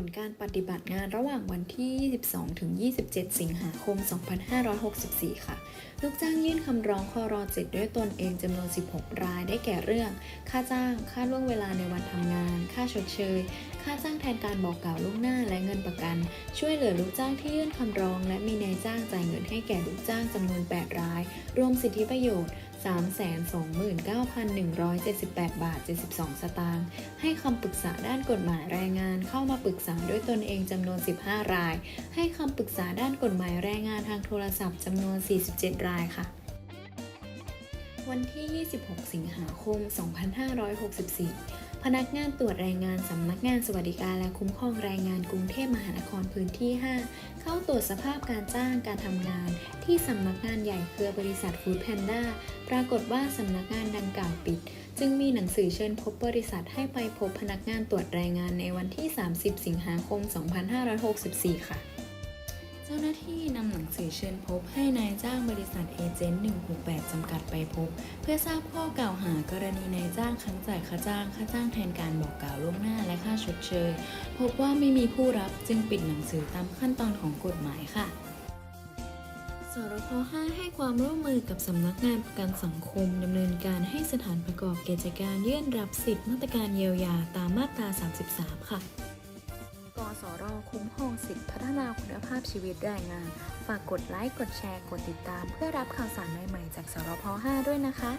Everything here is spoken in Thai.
ลการปฏิบัติงานระหว่างวันที่ 22 ถึง 27 สิงหาคม 2564 ค่ะ ลูกจ้างยื่นคำร้องคอรอ7ด้วยตนเองจำนวน 16 รายได้แก่เรื่อง ค่าจ้าง ค่าล่วงเวลาในวันทำงาน ค่าชดเชย ค่าจ้างแทนการบอกกล่าวล่วงหน้าและเงินประกัน ช่วยเหลือลูกจ้างที่ยื่นคำร้อง และมีนายจ้างจ่ายเงินให้แก่ลูกจ้างจำนวน 8 ราย รวมสิทธิประโยชน์ 329,178 บาท 72 สตางค์ให้คำปรึกษาด้านกฎหมายแรงงานเข้ามาปรึกษาด้วยตนเองจำนวน 15 ราย ให้คำปรึกษาด้านกฎหมายแรงงานทางโทรศัพท์จำนวน 47 รายค่ะวันที่ 26 สิงหาคม 2564 พนักงานตรวจแรงงานสำนักงานสวัสดิการและคุ้มครองแรงงานกรุงเทพมหานครพื้นที่ 5 เข้าตรวจสภาพการจ้างการทำงาน ที่สำนักงานใหญ่เครือบริษัทฟู้ดแพนด้าปรากฏว่าสำนักงานดังกล่าวปิด จึงมีหนังสือเชิญพบบริษัทให้ไปพบพนักงานตรวจแรงงานในวันที่ 30 สิงหาคม 2564 ค่ะ เจ้าหน้าที่นำหนังสือเชิญพบให้นายจ้างบริษัทเอเจนต์168 จำกัดไปพบ เพื่อทราบข้อกล่าวหากรณีนายจ้างค้างจ่ายค่าจ้าง ค่าจ้างแทนการบอกกล่าวล่วงหน้าและค่าชดเชย พบว่าไม่มีผู้รับจึงปิดหนังสือตามขั้นตอนของกฎหมายค่ะสรพ5ให้ความร่วมมือกับสำนักงานประกันสังคม ดำเนินการให้สถานประกอบกิจการยื่นรับสิทธิมาตรการเยียวยาตามมาตรา 33 ค่ะ กสรคุ้มครองสิทธิพัฒนาคุณภาพชีวิตแรงงาน ฝากกดไลค์ กดแชร์ กดติดตาม เพื่อรับข่าวสารใหม่ ๆ จากสรพ5ด้วยนะคะ